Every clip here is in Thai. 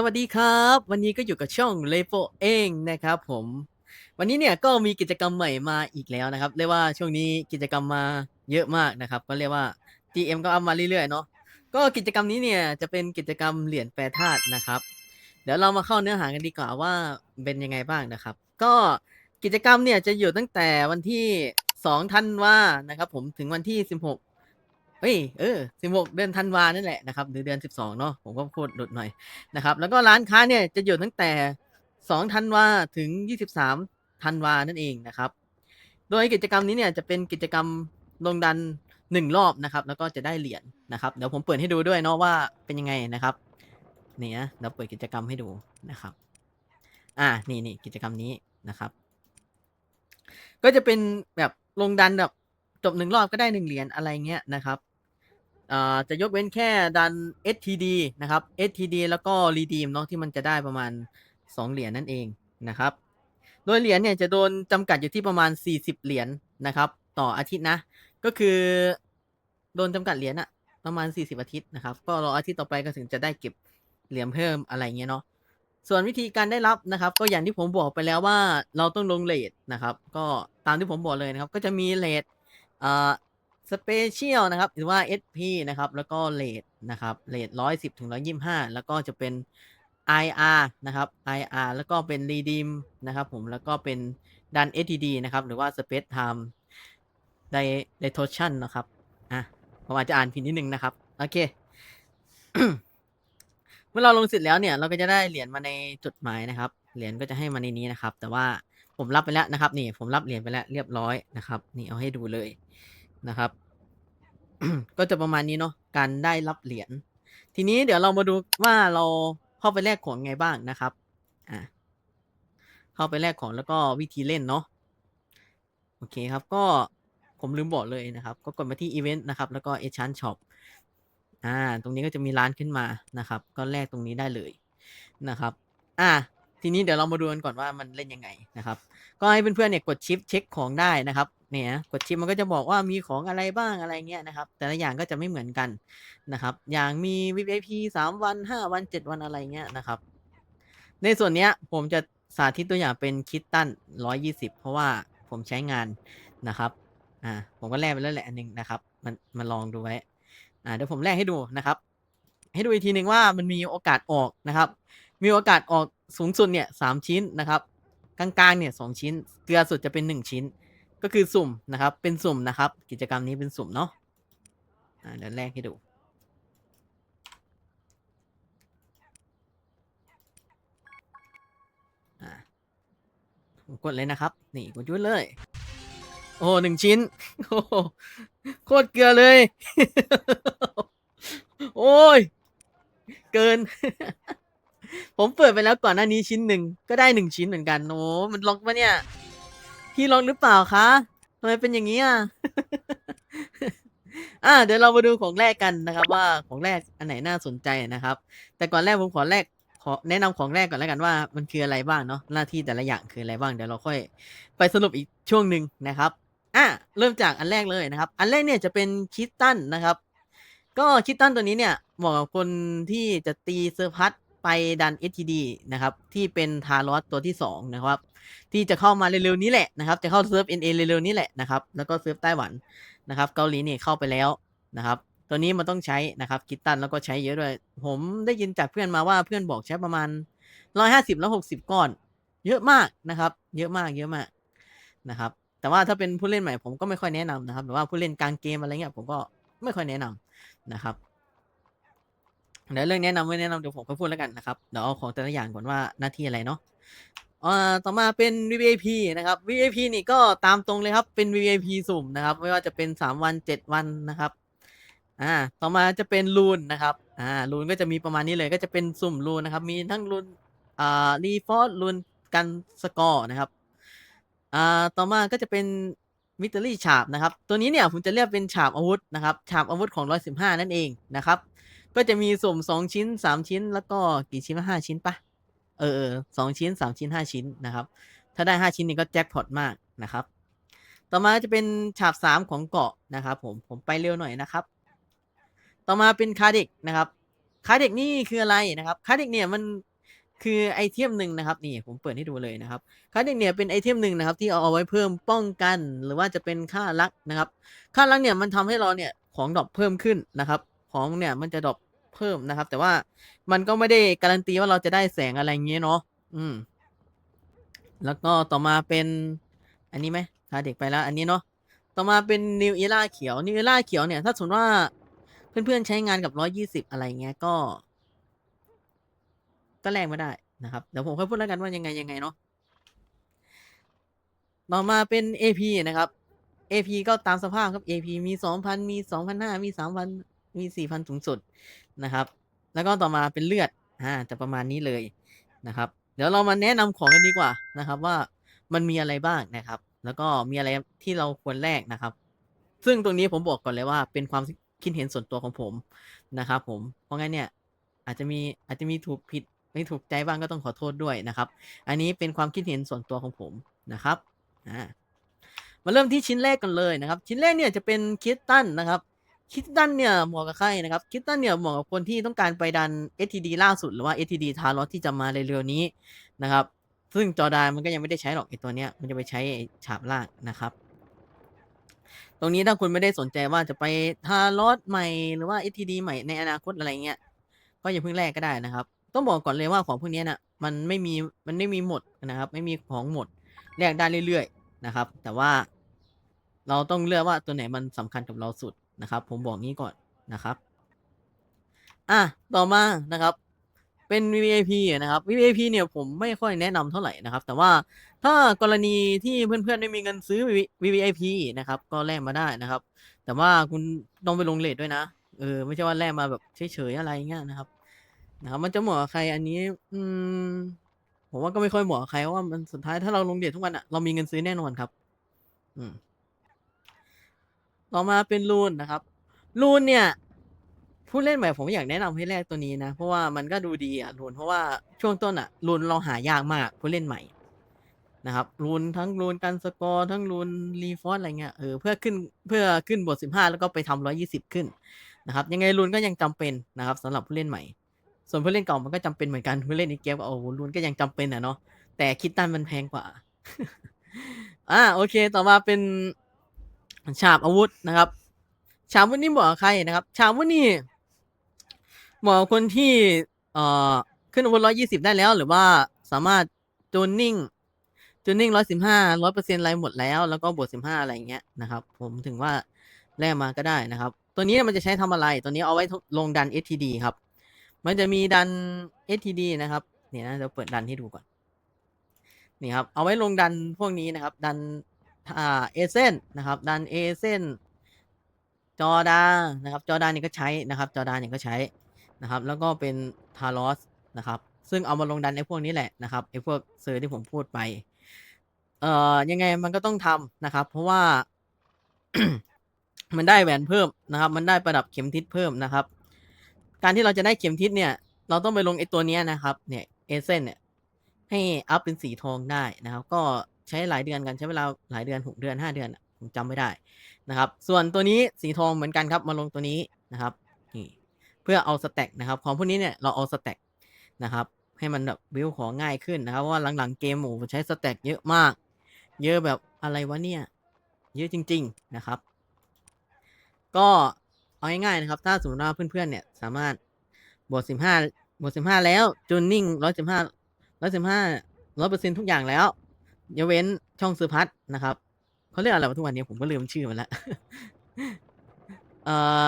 สวัสดีครับ วันนี้ก็อยู่กับช่อง l e p o เองนะครับผม วันนี้เนี่ยก็มีกิจกรรมใหม่มาอีกแล้วนะครับ เรียกว่าช่วงนี้กิจกรรมมาเยอะมากนะครับ ก็เรียกว่า GM ก็อัพมาเรื่อยๆเนาะก็กิจกรรมนี้เนี่ยจะเป็นกิจกรรมเหรียญแปรธาตุนะครับ เดี๋ยวเรามาเข้าเนื้อหากันดีกว่าว่าเป็นยังไงบ้างนะครับ ก็กิจกรรมเนี่ยจะอยู่ตั้งแต่วันที่2ธันวานะครับ ผมถึงวันที่ 16 เฮ้ยเออ16 เดือนธันวานั่นแหละนะครับหรือเดือน 12 เนาะผมก็พูดหลุดหน่อยนะครับ แล้วก็ร้านค้าเนี่ยจะอยู่ตั้งแต่ 2 ธันวาถึง 23 ธันวานั่นเองนะครับ โดยกิจกรรมนี้เนี่ยจะเป็นกิจกรรมลงดัน 1 รอบนะครับ แล้วก็จะได้เหรียญนะครับ เดี๋ยวผมเปิดให้ดูด้วยเนาะว่าเป็นยังไงนะครับนี่นะเดี๋ยวเปิดกิจกรรมให้ดูนะครับ อ่านี่นี่กิจกรรมนี้นะครับ ก็จะเป็นแบบลงดันแบบจบหนึ่งรอบก็ได้หนึ่งเหรียญอะไรเงี้ยนะครับ จะยกเว้นแค่ดัน STD นะครับ STD แล้วก็ Redeem เนาะที่มันจะได้ประมาณ 2 เหรียญนั่นเองนะครับ โดยเหรียญเนี่ยจะโดนจำกัดอยู่ที่ประมาณ 40 เหรียญนะครับ ต่ออาทิตย์นะ ก็คือ โดนจำกัดเหรียญอะประมาณ 40 อาทิตย์นะครับ ก็รออาทิตย์ต่อไปก็ถึงจะได้เก็บเหรียญเพิ่มอะไรเงี้ยเนาะส่วนวิธีการได้รับนะครับ ก็อย่างที่ผมบอกไปแล้วว่าเราต้องลงเลทนะครับ ก็ตามที่ผมบอกเลยนะครับ ก็จะมีเลทอ่า สเปเชียลนะครับ หรือว่า SP นะครับ แล้วก็เลทนะครับเลทร้อยสิบถึงร้อยี่ห้าแล้วก็จะเป็น IR นะครับ IR แล้วก็เป็น Redeem นะครับผมแล้วก็เป็นดัน STD นะครับ หรือว่า Space Time Dilation นะครับอะผมอาจจะอ่านผิดนิดนึงนะครับ โอเค เมื่อเราลงเสร็จแล้วเนี่ย เราก็จะได้เหรียญมาในจดหมายนะครับ เหรียญก็จะให้มาในนี้นะครับ แต่ว่าผมรับไปแล้วนะครับ นี่ผมรับเหรียญไปแล้วเรียบร้อยนะครับ นี่เอาให้ดูเลย นะครับ ก็จะประมาณนี้เนาะการได้รับเหรียญทีนี้เดี๋ยวเรามาดูว่าเราเข้าไปแลกของไงบ้างนะครับอะเข้าไปแลกของแล้วก็วิธีเล่นเนาะโอเคครับก็ผมลืมบอกเลยนะครับ ก็กดมาที่อีเวนต์นะครับ แล้วก็เอชันช็อปอ่า ตรงนี้ก็จะมีร้านขึ้นมานะครับ ก็แลกตรงนี้ได้เลยนะครับ อ่า ทีนี้เดี๋ยวเรามาดูกันก่อนว่ามันเล่นยังไงนะครับ ก็ให้เพื่อนๆเนี่ยกดชิปเช็คของได้นะครับเนี่ยกดชิปมันก็จะบอกว่ามีของอะไรบ้างอะไรเงี้ยนะครับ แต่ละอย่างก็จะไม่เหมือนกันนะครับ อย่างมี VIP สามวันห้าวันเจ็ดวันอะไรเงี้ยนะครับ ในส่วนเนี้ยผมจะสาธิตตัวอย่างเป็นคิตตันร้อยี่สิบเพราะว่าผมใช้งานนะครับอ่าผมก็แลกไปแล้วแหละอันหนึงนะครับมันมาลองดูไว้อ่าเดี๋ยวผมแลกให้ดูนะครับ ให้ดูอีกทีหนึ่งว่ามันมีโอกาสออกนะครับ มีโอกาสออก สูงสุดเนี่ยสามชิ้นนะครับ กลางๆเนี่ยสองชิ้น เกลือสุดจะเป็นหนึ่งชิ้น ก็คือสุ่มนะครับ เป็นสุ่มนะครับ กิจกรรมนี้เป็นสุ่มเนาะอ่าเดี๋ยวแรกให้ดูกดเลยนะครับ นี่กดยุดเลย โอ้หนึ่งชิ้น โอ้โคตรเกลือเลย โอ้ย เกิน ผมเปิดไปแล้วก่อนหน้านี้ชิ้นหนึ่งก็ได้หนึ่งชิ้นเหมือนกันโอ้มันล็อกปะเนี่ย พี่ล็อกหรือเปล่าคะทำไมเป็นอย่างนี้อะ อ่า เดี๋ยวเรามาดูของแรกกันนะครับ ว่าของแรกอันไหนน่าสนใจนะครับ แต่ก่อนแรกผมขอแรกขอแนะนำของแรกก่อนแล้วกันว่า มันคืออะไรบ้างเนาะหน้าที่แต่ละอย่างคืออะไรบ้างเดี๋ยวเราค่อย ไปสรุปอีกช่วงหนึ่งนะครับ อะเริ่มจากอันแรกเลยนะครับ อันแรกเนี่ยจะเป็นคิตตันนะครับ ก็คิตตันตัวนี้เนี่ยเหมาะกับคนที่จะตีเซอร์พัท ไปดัน STD นะครับ ที่เป็นทารอสตัวที่สองนะครับ ที่จะเข้ามาเร็วๆนี้แหละนะครับ จะเข้าเซิร์ฟ NA เร็วๆนี้แหละนะครับ แล้วก็เซิร์ฟไต้หวันนะครับ เกาหลีเนี่ยเข้าไปแล้วนะครับ ตัวนี้มันต้องใช้นะครับคิตตันแล้วก็ใช้เยอะด้วย ผมได้ยินจากเพื่อนมาว่าเพื่อนบอกใช้ประมาณร้อยห้าสิบแล้วหกสิบก้อน เยอะมากนะครับ เยอะมากเยอะมากนะครับ แต่ว่าถ้าเป็นผู้เล่นใหม่ผมก็ไม่ค่อยแนะนำนะครับ แต่ว่าผู้เล่นกลางเกมอะไรเงี้ยผมก็ไม่ค่อยแนะนำนะครับ เดี๋ยวเรื่องแนะนำไม่แนะนำเดี๋ยวผมค่อยพูดแล้วกันนะครับเดี๋ยวเอาของแต่ละอย่างก่อนว่าหน้าที่อะไรเนาะอ่าต่อมาเป็น VIP นะครับ VIP นี่ก็ตามตรงเลยครับเป็น VIP สุ่มนะครับ ไม่ว่าจะเป็นสามวันเจ็ดวันนะครับอ่าต่อมาจะเป็นรูนนะครับอ่ารูนก็จะมีประมาณนี้เลยก็จะเป็นสุ่มรูนนะครับ มีทั้งรูนอ่ารีฟอร์รูนกันสกอร์นะครับอ่าต่อมาก็จะเป็นมิตอรี่ฉาบนะครับ ตัวนี้เนี่ยผมจะเรียกเป็นฉาบอาวุธนะครับฉาบอาวุธของร้อยสิบห้านั่นเองนะครับ ก็จะมีสุ่มสองชิ้นสามชิ้น แล้วก็กี่ชิ้นห้าชิ้นปะเออสองชิ้นสามชิ้นห้าชิ้นนะครับ ถ้าได้ห้าชิ้นนี่ก็แจ็คพอตมากนะครับ ต่อมาจะเป็นฉาบสามของเกาะนะครับ ผมผมไปเร็วหน่อยนะครับ ต่อมาเป็นคาเด็กนะครับคาเด็กนี่คืออะไรนะครับคาเด็กเนี่ยมันคือไอเทมหนึ่งนะครับนี่ผมเปิดให้ดูเลยนะครับคาร์ดเนี่ยเป็นไอเทมหนึ่งนะครับ ที่เอาเอาไว้เพิ่มป้องกัน หรือว่าจะเป็นค่ารักนะครับ ค่ารักเนี่ยมันทำให้เราเนี่ยของดรอปเพิ่มขึ้นนะครับ ของเนี่ยมันจะดรอป เพิ่มนะครับ แต่ว่ามันก็ไม่ได้การันตีว่าเราจะได้แสงอะไรเงี้ยเนาะอืม แล้วก็ต่อมาเป็น อันนี้ไหมพาเด็กไปแล้ว อันนี้เนาะต่อมาเป็นนิวเอล่าเขียวนิวเอล่าเขียวเนี่ยถ้าสมมติว่าเพื่อนๆใช้งานกับร้อยี่สิบอะไรเงี้ยก็ ก็แลกไม่ได้นะครับเดี๋ยวผมค่อยพูดแล้วกันว่ายังไงยังไงเนาะต่อมาเป็น AP นะครับ AP ก็ตามสภาพครับ AP มีสองพันมีสองพันห้ามีสามพันมีสี่พันสูงสุด นะครับ แล้วก็ต่อมาเป็นเลือดอ่าจะประมาณนี้เลยนะครับ เดี๋ยวเรามาแนะนำของกันดีกว่านะครับว่ามันมีอะไรบ้างนะครับ แล้วก็มีอะไรที่เราควรแลกนะครับ ซึ่งตรงนี้ผมบอกก่อนเลยว่าเป็นความคิดเห็นส่วนตัวของผมนะครับผมเพราะงั้นเนี่ยอาจจะมีอาจจะมีถูกผิดไม่ถูกใจบ้างก็ต้องขอโทษด้วยนะครับ อันนี้เป็นความคิดเห็นส่วนตัวของผมนะครับอ่ามาเริ่มที่ชิ้นแรกกันเลยนะครับ ชิ้นแรกเนี่ยจะเป็นคิตตันนะครับ คิตตันเนี่ยเหมาะกับใครนะครับคิตตันเนี่ยเหมาะกับคนที่ต้องการไปดัน STD ล่าสุดหรือว่า STD ทารอสที่จะมาเร็วๆนี้นะครับ ซึ่งจอดานมันก็ยังไม่ได้ใช้หรอกไอตัวเนี้ยมันจะไปใช้ฉาบล่างนะครับ ตรงนี้ถ้าคุณไม่ได้สนใจว่าจะไปทารอสใหม่หรือว่า STD ใหม่ในอนาคตอะไรเงี้ยก็อย่าเพิ่งแลกก็ได้นะครับ ต้องบอกก่อนเลยว่าของพวกนี้น่ะมันไม่มีมันไม่มีหมดนะครับ ไม่มีของหมดแลกได้เรื่อยๆนะครับ แต่ว่าเราต้องเลือกว่าตัวไหนมันสำคัญกับเราสุด นะครับ ผมบอกงี้ก่อนนะครับ อะต่อมานะครับ เป็น VVIP นะครับ VVIP เนี่ยผมไม่ค่อยแนะนำเท่าไหร่นะครับ แต่ว่าถ้ากรณีที่เพื่อนๆไม่มีเงินซื้อ VVIP นะครับ ก็แลกมาได้นะครับ แต่ว่าคุณต้องไปลงเลทด้วยนะเออไม่ใช่ว่าแลกมาแบบเฉยๆอะไรเงี้ยนะครับ นะครับ มันจะเหมาะกับใครอันนี้ อืมผมว่าก็ไม่ค่อยเหมาะกับใครเพราะว่ามันสุดท้ายถ้าเราลงเดททุกวันอะเรามีเงินซื้อแน่นอนครับ อืม ต่อมาเป็นรูนนะครับ รูนเนี่ย ผู้เล่นใหม่ผมอยากแนะนำให้แลกตัวนี้นะ เพราะว่ามันก็ดูดีอะรูนเพราะว่าช่วงต้นอะรูนเราหายากมากผู้เล่นใหม่นะครับรูนทั้งรูนกันสกอร์ทั้งรูนรีฟอสอะไรเงี้ยเออเพื่อขึ้นเพื่อขึ้นบทสิบห้าแล้วก็ไปทำร้อยี่สิบขึ้นนะครับ ยังไงรูนก็ยังจำเป็นนะครับสำหรับผู้เล่นใหม่ ส่วนผู้เล่นเก่ามันก็จำเป็นเหมือนกันผู้เล่นในเกมก็โอ้โหรูนก็ยังจำเป็นอะเนาะแต่คิดตันมันแพงกว่า อ่าโอเค ต่อมาเป็น ฉาบอาวุธนะครับฉาบอาวุธนี่เหมาะกับใครนะครับฉาบอาวุธนี่เหมาะกับคนที่เอ่อขึ้นอาวุธร้อยี่สิบได้แล้ว หรือว่าสามารถจูนนิ่งจูนนิ่งร้อยสิบห้าร้อยเปอร์เซ็นต์อะไรหมดแล้ว แล้วก็บวกสิบห้าอะไรอย่างเงี้ยนะครับ ผมถึงว่าแลกมาก็ได้นะครับ ตัวนี้มันจะใช้ทำอะไร ตัวนี้เอาไว้ลงดัน STD ครับ มันจะมีดัน STD นะครับเนี่ยนะเดี๋ยวเปิดดันให้ดูก่อนนี่ครับ เอาไว้ลงดันพวกนี้นะครับ ดัน อ่าเอเซนนะครับดันเอเซนจอดานะครับจอดานี่ก็ใช้นะครับจอดานี่ก็ใช้นะครับ แล้วก็เป็นทารอสนะครับซึ่งเอามาลงดันในพวกนี้แหละนะครับไอ้พวกเซอร์ที่ผมพูดไปเอ่อยังไงมันก็ต้องทำนะครับ เพราะว่า มันได้แหวนเพิ่มนะครับ มันได้ประดับเข็มทิศเพิ่มนะครับ การที่เราจะได้เข็มทิศเนี่ย เราต้องไปลงไอ้ตัวนี้นะครับ เนี่ยเอเซนเนี่ยให้อัพเป็นสีทองได้นะครับ ก็ ใช้หลายเดือนกันใช้เวลาหลายเดือนหกเดือนห้าเดือนผมจำไม่ได้นะครับ ส่วนตัวนี้สีทองเหมือนกันครับมาลงตัวนี้นะครับนี่เพื่อเอาสแต็กนะครับ ของพวกนี้เนี่ยเราเอาสแต็กนะครับ ให้มันแบบวิวของง่ายขึ้นนะครับเพราะว่าหลังๆเกมโอ้ใช้สแต็กเยอะมาก เยอะแบบอะไรวะเนี่ยเยอะจริง ๆนะครับ ก็เอาง่ายๆนะครับ ถ้าสมมติว่าเพื่อนๆเนี่ยสามารถบวกสิบห้าบวกสิบห้าแล้วจูนนิ่งร้อยสิบห้าร้อยสิบห้าร้อยเปอร์เซ็นทุกอย่างแล้ว ยกเว้นช่องซื้อพัดนะครับเขาเรียกอะไรวะทุกวันนี้ผมก็ลืมชื่อมันละเออ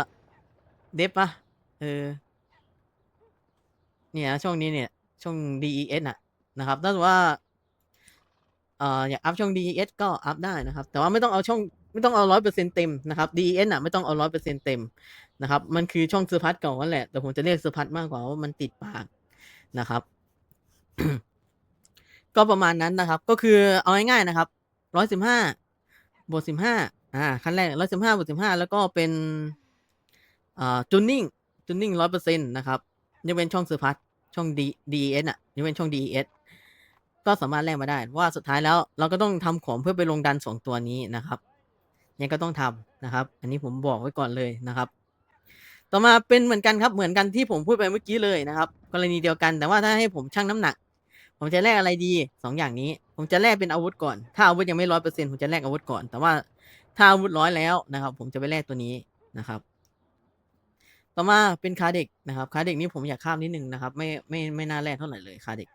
เดฟปะเออเนี่ยช่องนี้เนี่ย ช่อง DES น่ะนะครับถ้าสมมติว่าเอ่ออยากอัพช่อง DES ก็อัพได้นะครับ แต่ว่าไม่ต้องเอาช่องไม่ต้องเอาร้อยเปอร์เซ็นต์เต็มนะครับ DES น่ะไม่ต้องเอาร้อยเปอร์เซ็นต์เต็มนะครับ มันคือช่องซื้อพัดเก่านั่นแหละ แต่ผมจะเรียกซื้อพัดมากกว่าว่ามันติดปากนะครับ ก็ประมาณนั้นนะครับ ก็คือเอาง่ายๆนะครับร้อยสิบห้าบวกสิบห้าอ่าขั้นแรกร้อยสิบห้าบวกสิบห้าแล้วก็เป็นอ่าจูนนิ่งจูนนิ่งร้อยเปอร์เซ็นต์นะครับยกเว้นช่องซื้อพัดช่อง D DES อะยกเว้นช่อง DES ก็สามารถแลกมาได้ ว่าสุดท้ายแล้วเราก็ต้องทำของเพื่อไปลงดันสองตัวนี้นะครับยังก็ต้องทำนะครับ อันนี้ผมบอกไว้ก่อนเลยนะครับ ต่อมาเป็นเหมือนกันครับเหมือนกันที่ผมพูดไปเมื่อกี้เลยนะครับ กรณีเดียวกันแต่ว่าถ้าให้ผมชั่งน้ำหนัก ผมจะแลกอะไรดีสองอย่างนี้ ผมจะแลกเป็นอาวุธก่อน ถ้าอาวุธยังไม่ร้อยเปอร์เซ็นผมจะแลกอาวุธก่อน แต่ว่าถ้าอาวุธร้อยแล้วนะครับ ผมจะไปแลกตัวนี้นะครับ ต่อมาเป็นคาเด็กนะครับ คาเด็กนี้ผมอยากข้ามนิดนึงนะครับ ไม่ไม่ไม่น่าแลกเท่าไหร่เลยคาเด็ก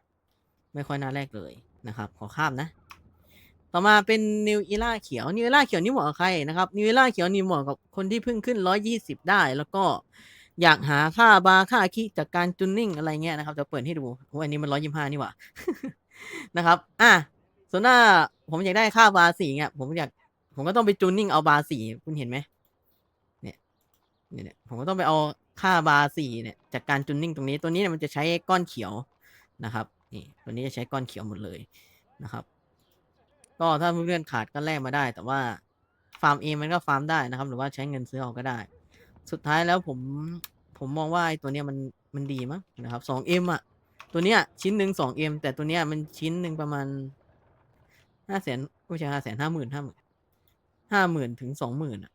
ไม่ค่อยน่าแลกเลยนะครับ ขอข้ามนะ ต่อมาเป็นนิวอีล่าเขียวนิวอีล่าเขียวนี่เหมาะกับใครนะครับนิวอีล่าเขียวนี่เหมาะกับคนที่เพิ่งขึ้นร้อยยี่สิบได้แล้วก็ อยากหาค่าบาร์ค่าคิจากการจูนนิ่งอะไรเงี้ยนะครับจะเปิดให้ดูโอ้อันนี้มันร้อยยี่ห้านี่หว่านะครับ อะส่วนหน้าผมอยากได้ค่าบาร์สี่เนี่ยผมอยาก ผมก็ต้องไปจูนนิ่งเอาบาร์สี่คุณเห็นไหมเนี่ยเนี่ยผมก็ต้องไปเอาค่าบาร์สี่เนี่ยจากการจูนนิ่งตรงนี้ตัวนี้เนี่ยมันจะใช้ก้อนเขียวนะครับนี่ตัวนี้จะใช้ก้อนเขียวหมดเลยนะครับ ก็ถ้าเพื่อนๆขาดก็แลกมาได้ แต่ว่าฟาร์มเองมันก็ฟาร์มได้นะครับ หรือว่าใช้เงินซื้อเอาก็ได้ สุดท้ายแล้วผมผมมองว่าไอ้ตัวเนี้ยมันมันดีมั้งนะครับสองเอ็มอะ ตัวเนี้ยชิ้นหนึ่งสองเอ็มแต่ตัวเนี้ยมันชิ้นหนึ่งประมาณห้าแสนไม่ใช่ห้าแสนห้าหมื่นห้าหมื่นห้าหมื่นถึงสองหมื่นอะ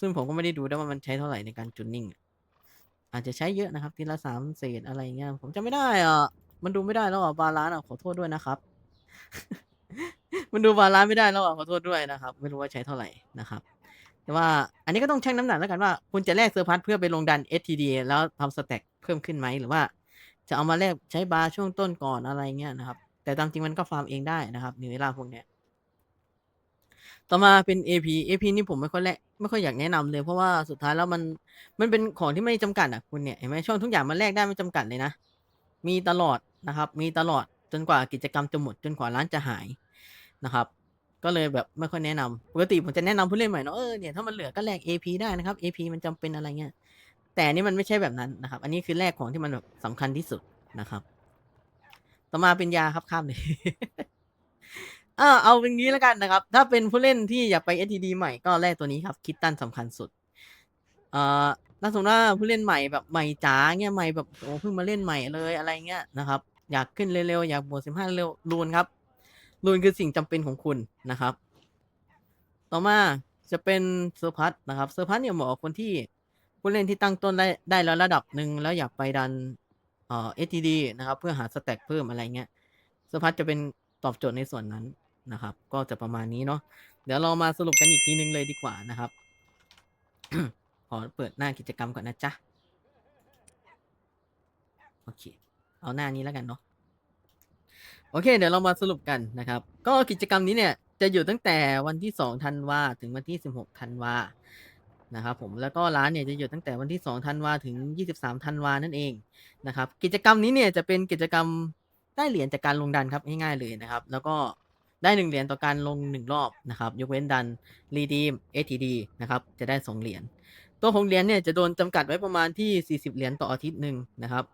ซึ่งผมก็ไม่ได้ดูได้ว่ามันใช้เท่าไหร่ในการจูนนิ่งอาจจะใช้เยอะนะครับ ทีละสามเศษอะไรเงี้ยผมจำไม่ได้อะมันดูไม่ได้แล้วอะบาลานอะขอโทษด้วยนะครับ มันดูบาลานไม่ได้แล้วอะขอโทษด้วยนะครับ ไม่รู้ว่าใช้เท่าไหร่นะครับ แต่ว่าอันนี้ก็ต้องชั่งน้ำหนักแล้วกันว่า คุณจะแลกเซอร์พัทเพื่อไปลงดัน STD แล้วทำสแต็กเพิ่มขึ้นไหมหรือว่า จะเอามาแลกใช้บาร์ช่วงต้นก่อนอะไรเงี้ยนะครับ แต่ตามจริงมันก็ฟาร์มเองได้นะครับนิวเวลาพวกเนี้ยต่อมาเป็น AP AP นี่ผมไม่ค่อยแลกไม่ค่อยอยากแนะนำเลยเพราะว่าสุดท้ายแล้วมันมันเป็นของที่ไม่จำกัดอะคุณเนี่ยเห็นไหมช่องทุกอย่างมันแลกได้ไม่จำกัดเลยนะ มีตลอดนะครับ มีตลอดจนกว่ากิจกรรมจะหมดจนกว่าร้านจะหายนะครับ ก็เลยแบบไม่ค่อยแนะนำปกติผมจะแนะนำผู้เล่นใหม่เนาะเออเนี่ยถ้ามันเหลือก็แลก AP ได้นะครับ AP มันจำเป็นอะไรเงี้ยแต่อันนี้มันไม่ใช่แบบนั้นนะครับ อันนี้คือแลกของที่มันแบบสำคัญที่สุดนะครับ ต่อมาเป็นยาครับข้ามเลย เออเอาเป็นงี้แล้วกันนะครับ ถ้าเป็นผู้เล่นที่อยากไป STD ใหม่ก็แลกตัวนี้ครับคิดตันสำคัญสุด เอ่อถ้าสมมติว่าผู้เล่นใหม่แบบใหม่จ๋าเงี้ยใหม่แบบโอ้เพิ่งมาเล่นใหม่เลยอะไรเงี้ยนะครับ อยากขึ้นเร็วๆอยากบวกสิบห้าเร็วรูนครับ รูนคือสิ่งจำเป็นของคุณนะครับ ต่อมาจะเป็นเซอร์พัทนะครับเซอร์พัทเนี่ยเหมาะกับคนที่ผู้เล่นที่ตั้งต้นได้ได้แล้วระดับหนึ่งแล้วอยากไปดันเอ่อ STD นะครับ เพื่อหาสแต็กเพิ่มอะไรเงี้ยเซอร์พัทจะเป็นตอบโจทย์ในส่วนนั้นนะครับ ก็จะประมาณนี้เนาะเดี๋ยวเรามาสรุปกันอีกทีนึงเลยดีกว่านะครับ ขอเปิดหน้ากิจกรรมก่อนนะจ๊ะ โอเค เอาหน้านี้แล้วกันเนาะ โอเค เดี๋ยวเรามาสรุปกันนะครับ ก็กิจกรรมนี้เนี่ยจะอยู่ตั้งแต่วันที่2ธันวาถึงวันที่ 16ธันวานะครับผมแล้วก็ร้านเนี่ยจะอยู่ตั้งแต่วันที่2ธันวาถึง 23ธันวานั่นเองนะครับ กิจกรรมนี้เนี่ยจะเป็นกิจกรรมได้เหรียญจากการลงดันครับง่ายๆเลยนะครับ แล้วก็ได้หนึ่งเหรียญต่อการลงหนึ่งรอบนะครับ ยกเว้นดันรีดีม ATD นะครับ จะได้สองเหรียญ ตัวของเหรียญเนี่ยจะโดนจำกัดไว้ประมาณที่ 40 เหรียญต่ออาทิตย์หนึ่งนะครับ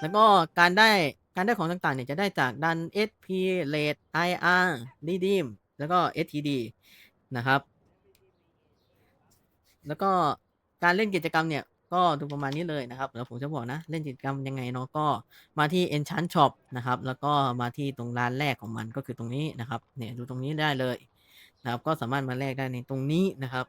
แล้วก็การได้ การได้ของต่างๆเนี่ยจะได้จากดัน SP Rate IR Redeem แล้วก็ STD นะครับ แล้วก็การเล่นกิจกรรมเนี่ยก็ดูประมาณนี้เลยนะครับแล้วผมจะบอกนะ เล่นกิจกรรมยังไงเนาะก็มาที่ Enchant Shop นะครับ แล้วก็มาที่ตรงร้านแรกของมันก็คือตรงนี้นะครับ เนี่ยดูตรงนี้ได้เลยนะครับ ก็สามารถมาแลกได้ในตรงนี้นะครับ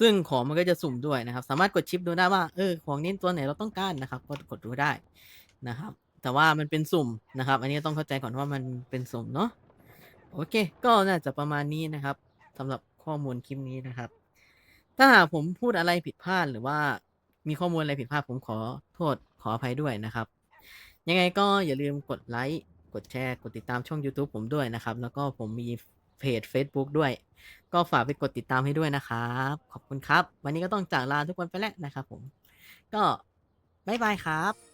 ซึ่งของมันก็จะสุ่มด้วยนะครับ สามารถกดชิปดูได้ว่าเออของนี้ตัวไหนเราต้องการนะครับ ก็กดดูได้นะครับ แต่ว่ามันเป็นสุ่มนะครับ อันนี้ต้องเข้าใจก่อนว่ามันเป็นสุ่มเนาะโอเค ก็น่าจะประมาณนี้นะครับสำหรับข้อมูลคลิปนี้นะครับ ถ้าหากผมพูดอะไรผิดพลาดหรือว่ามีข้อมูลอะไรผิดพลาดผมขอโทษขออภัยด้วยนะครับ ยังไงก็อย่าลืมกดไลค์กดแชร์ กดติดตามช่อง YouTube ผมด้วยนะครับ แล้วก็ผมมีเพจ Facebook ด้วย ก็ฝากไปกดติดตามให้ด้วยนะครับ ขอบคุณครับ วันนี้ก็ต้องจากลาทุกคนไปแล้วนะครับผม ก็บ๊ายบายครับ